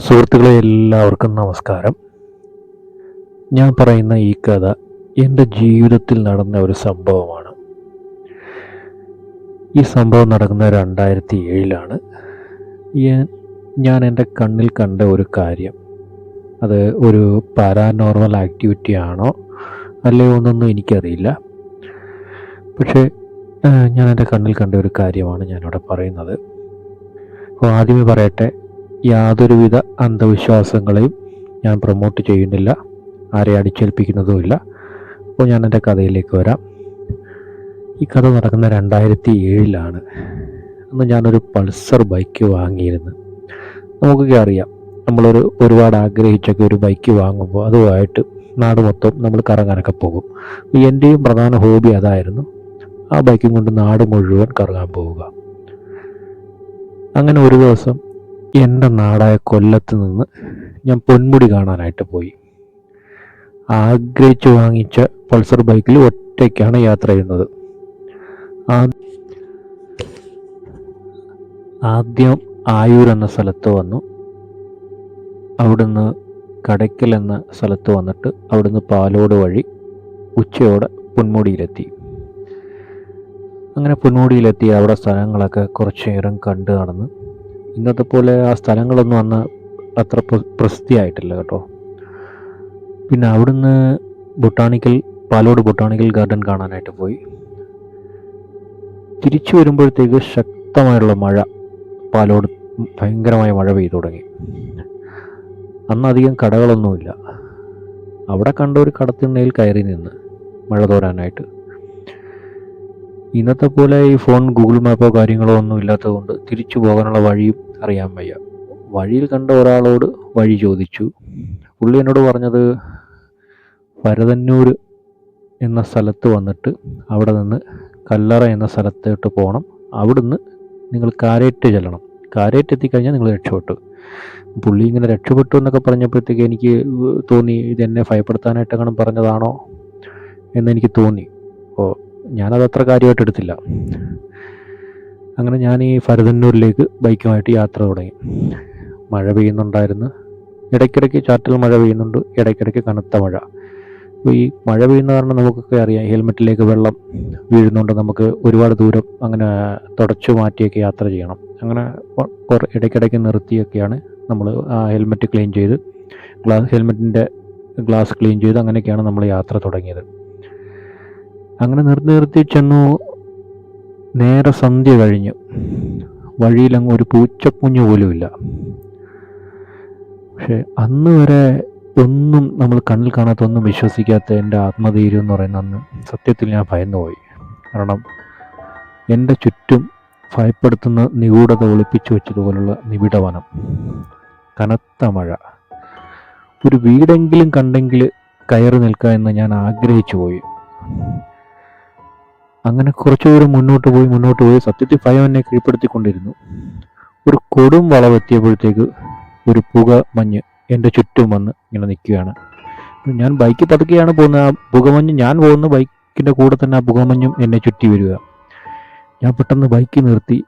സുഹൃത്തുക്കളെ എല്ലാവർക്കും നമസ്കാരം. ഞാൻ പറയുന്ന ഈ കഥ എന്റെ ജീവിതത്തിൽ നടന്ന ഒരു സംഭവമാണ്. ഈ സംഭവം നടക്കുന്ന രണ്ടായിരത്തി ഏഴിലാണ് ഞാൻ എന്റെ കണ്ണിൽ കണ്ട ഒരു കാര്യം. അത് ഒരു പാരാനോർമൽ ആക്ടിവിറ്റി ആണോ അല്ലയോ എന്നൊന്നും എനിക്കറിയില്ല. പക്ഷേ ഞാൻ എന്റെ കണ്ണിൽ കണ്ട ഒരു കാര്യമാണ് ഞാനിവിടെ പറയുന്നത്. അപ്പോൾ ആദ്യമേ പറയട്ടെ യാതൊരുവിധ അന്ധവിശ്വാസങ്ങളെയും ഞാൻ പ്രൊമോട്ട് ചെയ്യുന്നില്ല ആരെ അടിച്ചേൽപ്പിക്കുന്നതുമില്ല. അപ്പോൾ ഞാൻ എന്റെ കഥയിലേക്ക് വരാം. ഈ കഥ നടക്കുന്ന രണ്ടായിരത്തി ഏഴിലാണ് അന്ന് ഞാനൊരു പൾസർ ബൈക്ക് വാങ്ങിയിരുന്നു. നമുക്കൊക്കെ അറിയാം നമ്മളൊരു ഒരുപാട് ആഗ്രഹിച്ചൊക്കെ ഒരു ബൈക്ക് വാങ്ങുമ്പോൾ അതുമായിട്ട് നാട് മൊത്തം നമ്മൾ കറങ്ങാനൊക്കെ പോകും. എന്റെയും പ്രധാന ഹോബി അതായിരുന്നു ആ ബൈക്കും കൊണ്ട് നാട് മുഴുവൻ കറങ്ങാൻ പോവുക. അങ്ങനെ ഒരു ദിവസം എന്റെ നാടായ കൊല്ലത്ത് നിന്ന് ഞാൻ പൊന്മുടി കാണാനായിട്ട് പോയി. ആഗ്രഹിച്ചു വാങ്ങിച്ച പൾസർ ബൈക്കിൽ ഒറ്റയ്ക്കാണ് യാത്ര ചെയ്യുന്നത്. ആദ്യം ആയൂർ എന്ന സ്ഥലത്ത് വന്നു. അവിടുന്ന് കടയ്ക്കൽ എന്ന സ്ഥലത്ത് വന്നിട്ട് അവിടുന്ന് പാലോട് വഴി ഉച്ചയോടെ പൊന്മുടിയിലെത്തി. അങ്ങനെ പൊന്മുടിയിലെത്തി. അവിടെ സ്ഥലങ്ങളൊക്കെ കുറച്ച് നേരം കണ്ടു നടന്ന് ഇന്നത്തെ പോലെ ആ സ്ഥലങ്ങളൊന്നും അന്ന് അത്ര പ്ര- പ്രസിദ്ധിയായിട്ടില്ല കേട്ടോ. പിന്നെ അവിടുന്ന് ബൊട്ടാണിക്കൽ പാലോട് ബൊട്ടാണിക്കൽ ഗാർഡൻ കാണാനായിട്ട് പോയി. തിരിച്ചു വരുമ്പോഴത്തേക്ക് ശക്തമായുള്ള മഴ പാലോട് ഭയങ്കരമായ മഴ പെയ്തു തുടങ്ങി. അന്ന് അധികം കടകളൊന്നുമില്ല. അവിടെ കണ്ട ഒരു കടത്തിണ്ണയിൽ കയറി നിന്ന് മഴ തോരാനായിട്ട്. ഇന്നത്തെ പോലെ ഈ ഫോൺ ഗൂഗിൾ മാപ്പോ കാര്യങ്ങളോ ഒന്നും ഇല്ലാത്തതുകൊണ്ട് തിരിച്ചു പോകാനുള്ള വഴിയും അറിയാൻ വയ്യ. വഴിയിൽ കണ്ട ഒരാളോട് വഴി ചോദിച്ചു. പുള്ളി എന്നോട് പറഞ്ഞത് വരതന്നൂർ എന്ന സ്ഥലത്ത് വന്നിട്ട് അവിടെ നിന്ന് കല്ലറ എന്ന സ്ഥലത്തോട്ട് പോകണം അവിടുന്ന് നിങ്ങൾ കാരേറ്റ് ചെല്ലണം. കാരേറ്റ് എത്തിക്കഴിഞ്ഞാൽ നിങ്ങൾ രക്ഷപ്പെട്ടു. പുള്ളി ഇങ്ങനെ രക്ഷപ്പെട്ടു എന്നൊക്കെ പറഞ്ഞപ്പോഴത്തേക്ക് എനിക്ക് തോന്നി ഇതെന്നെ ഭയപ്പെടുത്താനായിട്ട് അങ്ങനെ പറഞ്ഞതാണോ? എന്നെനിക്ക് തോന്നി. ഓ ഞാനത് അത്ര കാര്യമായിട്ട് എടുത്തില്ല. അങ്ങനെ ഞാൻ ഈ ഭരതന്നൂരിലേക്ക് ബൈക്കുമായിട്ട് യാത്ര തുടങ്ങി. മഴ പെയ്യുന്നുണ്ടായിരുന്നു. ഇടയ്ക്കിടയ്ക്ക് ചാറ്റൽ മഴ പെയ്യുന്നുണ്ട്. ഇടയ്ക്കിടയ്ക്ക് കനത്ത മഴ. അപ്പോൾ ഈ മഴ പെയ്യുന്ന കാരണം നമുക്കൊക്കെ അറിയാം. ഹെൽമെറ്റിലേക്ക് വെള്ളം വീഴുന്നുണ്ട് നമുക്ക് ഒരുപാട് ദൂരം അങ്ങനെ തുടച്ചു മാറ്റിയൊക്കെ യാത്ര ചെയ്യണം. അങ്ങനെ ഇടയ്ക്കിടയ്ക്ക് നിർത്തിയൊക്കെയാണ് നമ്മൾ ആ ഹെൽമെറ്റ് ക്ലീൻ ചെയ്ത് ഗ്ലാസ് ഹെൽമെറ്റിന്റെ ഗ്ലാസ് ക്ലീൻ ചെയ്ത് അങ്ങനെയൊക്കെയാണ് നമ്മൾ യാത്ര തുടങ്ങിയത്. അങ്ങനെ നിർത്തി നിർത്തി ചെന്നു. നേരെ സന്ധ്യ കഴിഞ്ഞു. വഴിയിലങ്ങ് ഒരു പൂച്ചക്കുഞ്ഞു പോലുമില്ല പക്ഷെ അന്ന് വരെ ഒന്നും നമ്മൾ കണ്ണിൽ കാണാത്ത ഒന്നും വിശ്വസിക്കാത്ത എന്റെ ആത്മധൈര്യം എന്ന് പറയുന്ന അന്ന് സത്യത്തിൽ ഞാൻ ഭയന്നുപോയി. കാരണം എന്റെ ചുറ്റും ഭയപ്പെടുത്തുന്ന നിഗൂഢത ഒളിപ്പിച്ചു വെച്ചതുപോലുള്ള നിബിഡവനം. കനത്ത മഴ. ഒരു വീടെങ്കിലും കണ്ടെങ്കിൽ കയറി നിൽക്കുക ഞാൻ ആഗ്രഹിച്ചു പോയി അങ്ങനെ കുറച്ചു ദൂരം മുന്നോട്ട് പോയി മുന്നോട്ട് പോയി സത്യത്തിൽ ഭയം കീഴ്പ്പെടുത്തിക്കൊണ്ടിരുന്നു. ഒരു കൊടും വളവെത്തിയപ്പോഴത്തേക്ക് ഒരു പുക മഞ്ഞ് എന്റെ ചുറ്റും വന്ന് ഇങ്ങനെ നിൽക്കുകയാണ്. ഞാൻ ബൈക്ക് പതുക്കെയാണ് പോകുന്നത്. ആ പുകമഞ്ഞ് ഞാൻ പോകുന്ന ബൈക്കിന്റെ കൂടെ തന്നെ ആ പുകമഞ്ഞും എന്നെ ചുറ്റി വരിക. ഞാൻ പെട്ടെന്ന് ബൈക്ക് നിർത്തി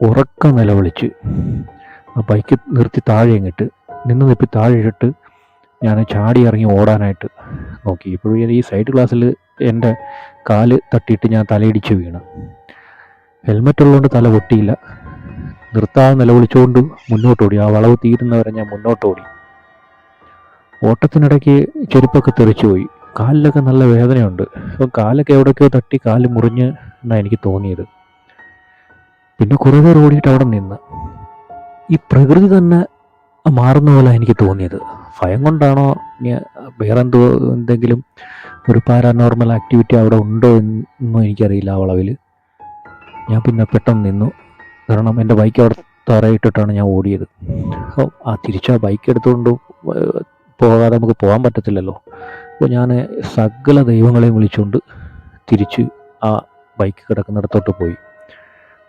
ഉറക്കം നിലവിളിച്ച് ആ ബൈക്ക് നിർത്തി താഴെ ഇങ്ങിട്ട് നിന്ന് നിപ്പി താഴെ ഇട്ട് ഞാൻ ചാടി ഇറങ്ങി ഓടാനായിട്ട് നോക്കി. ഇപ്പോഴും ഈ സൈഡ് ഗ്ലാസ്സിൽ എന്റെ കാൽ തട്ടിയിട്ട് ഞാൻ തലയിടിച്ച് വീണ്. ഹെൽമെറ്റ് ഉള്ളതുകൊണ്ട് തല പൊട്ടിയില്ല. നിർത്താതെ നിലവിളിച്ചുകൊണ്ട് മുന്നോട്ടോടി. ആ വളവ് തീരുന്നവരെ ഞാൻ മുന്നോട്ടോടി. ഓട്ടത്തിനിടയ്ക്ക് ചെരുപ്പൊക്കെ തെറിച്ചു പോയി. കാലിലൊക്കെ നല്ല വേദനയുണ്ട്. അപ്പം കാലൊക്കെ എവിടേക്കോ തട്ടി കാൽ മുറിഞ്ഞ് എന്നാണ് എനിക്ക് തോന്നിയത്. പിന്നെ കുറേ പേർ ഓടിയിട്ട് അവിടെ നിന്ന്. ഈ പ്രകൃതി തന്നെ മാറുന്ന പോലെ എനിക്ക് തോന്നിയത്. ഭയം കൊണ്ടാണോ വേറെന്തോ എന്തെങ്കിലും ഒരു പാരാനോർമൽ ആക്ടിവിറ്റി അവിടെ ഉണ്ടോ എന്നൊന്നും എനിക്കറിയില്ല ആ വളവിൽ. ഞാൻ പിന്നെ പെട്ടെന്ന് നിന്നു. കാരണം എന്റെ ബൈക്ക് അവിടെ തറയിട്ടിട്ടാണ് ഞാൻ ഓടിയത്. അപ്പോൾ ആ തിരിച്ച് ബൈക്ക് എടുത്തുകൊണ്ട് പോകാതെ നമുക്ക് പോകാൻ പറ്റത്തില്ലല്ലോ. അപ്പോൾ ഞാൻ സകല ദൈവങ്ങളെയും വിളിച്ചുകൊണ്ട് തിരിച്ച് ആ ബൈക്ക് കിടക്കുന്നിടത്തോട്ട് പോയി.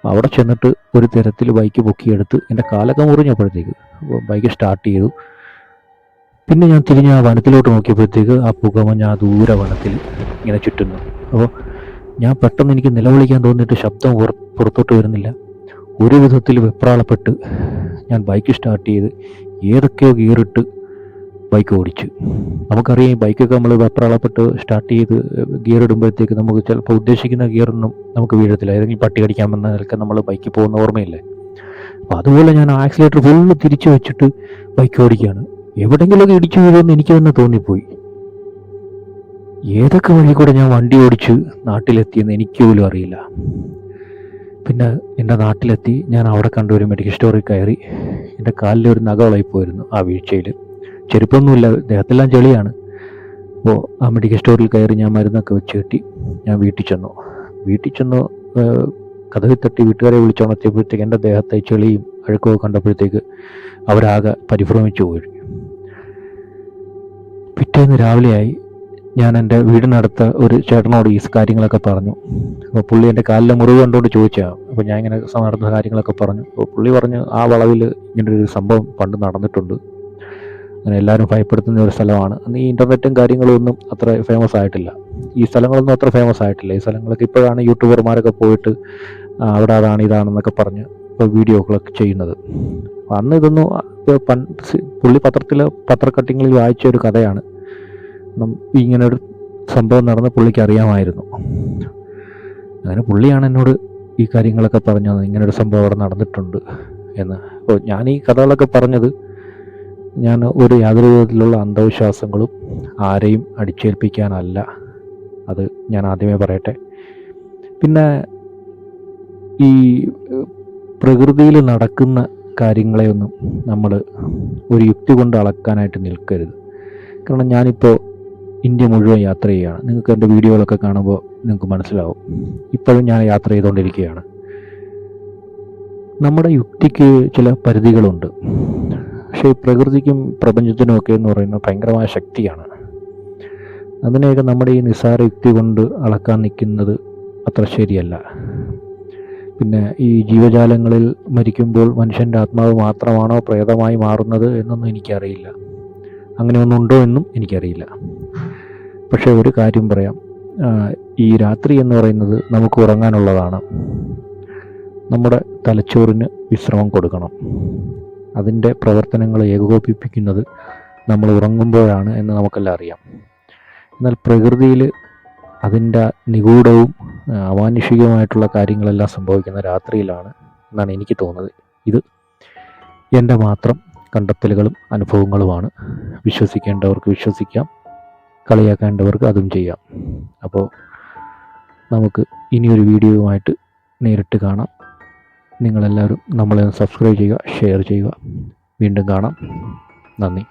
അവിടെ ചെന്നിട്ട് ഒരു തരത്തിൽ ബൈക്ക് പൊക്കിയെടുത്ത് എന്റെ കാലൊക്കെ മുറിഞ്ഞപ്പോഴത്തേക്ക്. ബൈക്ക് സ്റ്റാർട്ട് ചെയ്തു. പിന്നെ ഞാൻ തിരിഞ്ഞ് ആ വനത്തിലോട്ട് നോക്കിയപ്പോഴത്തേക്ക് ആ പുകമഞ്ഞ ആ ദൂര വനത്തിൽ ഇങ്ങനെ ചുറ്റുന്നു. അപ്പോൾ ഞാൻ പെട്ടെന്ന് എനിക്ക് നിലവിളിക്കാൻ തോന്നിയിട്ട് ശബ്ദം പുറത്തോട്ട് വരുന്നില്ല. ഒരു വിധത്തിൽ വെപ്രാളപ്പെട്ട് ഞാൻ ബൈക്ക് സ്റ്റാർട്ട് ചെയ്ത് ഏതൊക്കെയോ ഗിയറിട്ട് ബൈക്ക് ഓടിച്ചു. നമുക്കറിയാം ഈ ബൈക്കൊക്കെ നമ്മൾ വെപ്രാളപ്പെട്ട് സ്റ്റാർട്ട് ചെയ്ത് ഗിയർ ഇടുമ്പോഴത്തേക്ക് നമുക്ക് ചിലപ്പോൾ ഉദ്ദേശിക്കുന്ന ഗിയറൊന്നും നമുക്ക് വീഴത്തില്ല. ഏതെങ്കിലും പട്ടി കടിക്കാൻ നിലയ്ക്ക് നമ്മൾ ബൈക്കിൽ പോകുന്ന ഓർമ്മയില്ലേ? അപ്പോൾ അതുപോലെ ഞാൻ ആക്സിലേറ്റർ ഫുള്ള് തിരിച്ചു വെച്ചിട്ട് ബൈക്ക് ഓടിക്കുകയാണ്. എവിടെയെങ്കിലുമൊക്കെ ഇടിച്ചു വീഴുമെന്ന് എനിക്ക് തന്നെ തോന്നിപ്പോയി. ഏതൊക്കെ വഴി കൂടെ ഞാൻ വണ്ടി ഓടിച്ച് നാട്ടിലെത്തിയെന്ന് എനിക്ക് പോലും അറിയില്ല. പിന്നെ എന്റെ നാട്ടിലെത്തി ഞാൻ അവിടെ കണ്ട ഒരു മെഡിക്കൽ സ്റ്റോറിൽ കയറി. എന്റെ കാലിൽ ഒരു നഖ പോയിരുന്നു ആ വീഴ്ചയിൽ. ചെരുപ്പൊന്നുമില്ല ദേഹത്തെല്ലാം ചെളിയാണ്. അപ്പോൾ ആ മെഡിക്കൽ സ്റ്റോറിൽ കയറി ഞാൻ മരുന്നൊക്കെ വെച്ച് കെട്ടി ഞാൻ വീട്ടിൽ ചെന്നു. വീട്ടിൽ ചെന്നു ഏഹ്, കതകിൽ തട്ടി വീട്ടുകാരെ വിളിച്ചുണർത്തിയപ്പോഴത്തേക്ക് എന്റെ ദേഹത്തെ ചെളിയും അഴുക്കവും കണ്ടപ്പോഴത്തേക്ക് അവരാകെ പരിഭ്രമിച്ചു പോയി. പിറ്റേന്ന് രാവിലെയായി ഞാൻ എന്റെ വീടിനടുത്ത് ഒരു ചേട്ടനോട് ഈ കാര്യങ്ങളൊക്കെ പറഞ്ഞു. അപ്പോൾ പുള്ളി എന്റെ കാലിലെ മുറിവ് കണ്ടുകൊണ്ട് ചോദിച്ചാൽ അപ്പോൾ ഞാൻ ഇങ്ങനെ നടന്ന കാര്യങ്ങളൊക്കെ പറഞ്ഞു. അപ്പോൾ പുള്ളി പറഞ്ഞു ആ വളവിൽ ഒരു സംഭവം പണ്ട് നടന്നിട്ടുണ്ട്. അങ്ങനെ എല്ലാവരും ഭയപ്പെടുത്തുന്ന ഒരു സ്ഥലമാണ്. അന്ന് ഈ ഇന്റർനെറ്റും കാര്യങ്ങളും ഒന്നും അത്ര ഫേമസ് ആയിട്ടില്ല. ഈ സ്ഥലങ്ങളൊന്നും അത്ര ഫേമസ് ആയിട്ടില്ല. ഈ സ്ഥലങ്ങളൊക്കെ ഇപ്പോഴാണ് യൂട്യൂബർമാരൊക്കെ പോയിട്ട് അവിടെ അതാണ് ഇതാണെന്നൊക്കെ പറഞ്ഞ് ഇപ്പോൾ വീഡിയോകളൊക്കെ ചെയ്യുന്നത്. അന്ന് ഇതൊന്നും പുള്ളി പത്രത്തിൽ പത്ര കട്ടിങ്ങളിൽ വായിച്ച ഒരു കഥയാണ്. ഇങ്ങനെ ഒരു സംഭവം നടന്ന് പുള്ളിക്ക് അറിയാമായിരുന്നു. അങ്ങനെ പുള്ളിയാണ് എന്നോട് ഈ കാര്യങ്ങളൊക്കെ പറഞ്ഞു ഇങ്ങനെ ഒരു സംഭവം അവിടെ നടന്നിട്ടുണ്ട് എന്ന്. അപ്പോൾ ഞാൻ ഈ കഥകളൊക്കെ പറഞ്ഞത് ഞാൻ ഒരു യാതൊരു വിധത്തിലുള്ള അന്ധവിശ്വാസങ്ങളും ആരെയും അടിച്ചേൽപ്പിക്കാനല്ല. അത് ഞാൻ ആദ്യമേ പറയട്ടെ. പിന്നെ ഈ പ്രകൃതിയിൽ നടക്കുന്ന കാര്യങ്ങളെയൊന്നും നമ്മൾ ഒരു യുക്തി കൊണ്ട് അളക്കാനായിട്ട് നിൽക്കരുത്. കാരണം ഞാനിപ്പോൾ ഇന്ത്യ മുഴുവൻ യാത്ര ചെയ്യുകയാണ്. നിങ്ങൾക്ക് എന്റെ വീഡിയോകളൊക്കെ കാണുമ്പോൾ നിങ്ങൾക്ക് മനസ്സിലാവും. ഇപ്പോഴും ഞാൻ യാത്ര ചെയ്തുകൊണ്ടിരിക്കുകയാണ്. നമ്മുടെ യുക്തിക്ക് ചില പരിധികളുണ്ട്. പക്ഷേ പ്രകൃതിക്കും പ്രപഞ്ചത്തിനും ഒക്കെ എന്ന് പറയുന്നത് ഭയങ്കരമായ ശക്തിയാണ്. അതിനെയൊക്കെ നമ്മുടെ ഈ നിസ്സാര യുക്തി കൊണ്ട് അളക്കാൻ നിൽക്കുന്നത് അത്ര ശരിയല്ല. പിന്നെ ഈ ജീവജാലങ്ങളിൽ മരിക്കുമ്പോൾ മനുഷ്യന്റെ ആത്മാവ് മാത്രമാണോ പ്രേതമായി മാറുന്നത് എന്നൊന്നും എനിക്കറിയില്ല. അങ്ങനെ ഒന്നുണ്ടോ എന്നും എനിക്കറിയില്ല. പക്ഷേ ഒരു കാര്യം പറയാം. ഈ രാത്രി എന്ന് പറയുന്നത് നമുക്ക് ഉറങ്ങാനുള്ളതാണ്. നമ്മുടെ തലച്ചോറിന് വിശ്രമം കൊടുക്കണം. അതിന്റെ പ്രവർത്തനങ്ങൾ ഏകോപിപ്പിക്കുന്നത് നമ്മൾ ഉറങ്ങുമ്പോഴാണ് എന്ന് നമുക്കെല്ലാം അറിയാം. എന്നാൽ പ്രകൃതിയിൽ അതിന്റെ നിഗൂഢവും അമാനുഷികമായിട്ടുള്ള കാര്യങ്ങളെല്ലാം സംഭവിക്കുന്ന രാത്രിയിലാണ് എന്നാണ് എനിക്ക് തോന്നുന്നത്. ഇത് എന്റെ മാത്രം കണ്ടെത്തലുകളും അനുഭവങ്ങളുമാണ്. വിശ്വസിക്കേണ്ടവർക്ക് വിശ്വസിക്കാം കളിയാക്കേണ്ടവർക്ക് അതും ചെയ്യാം. അപ്പോൾ നമുക്ക് ഇനിയൊരു വീഡിയോയുമായിട്ട് നേരിട്ട് കാണാം. നിങ്ങളെല്ലാവരും നമ്മളെ സബ്സ്ക്രൈബ് ചെയ്യുക ഷെയർ ചെയ്യുക. വീണ്ടും കാണാം. നന്ദി.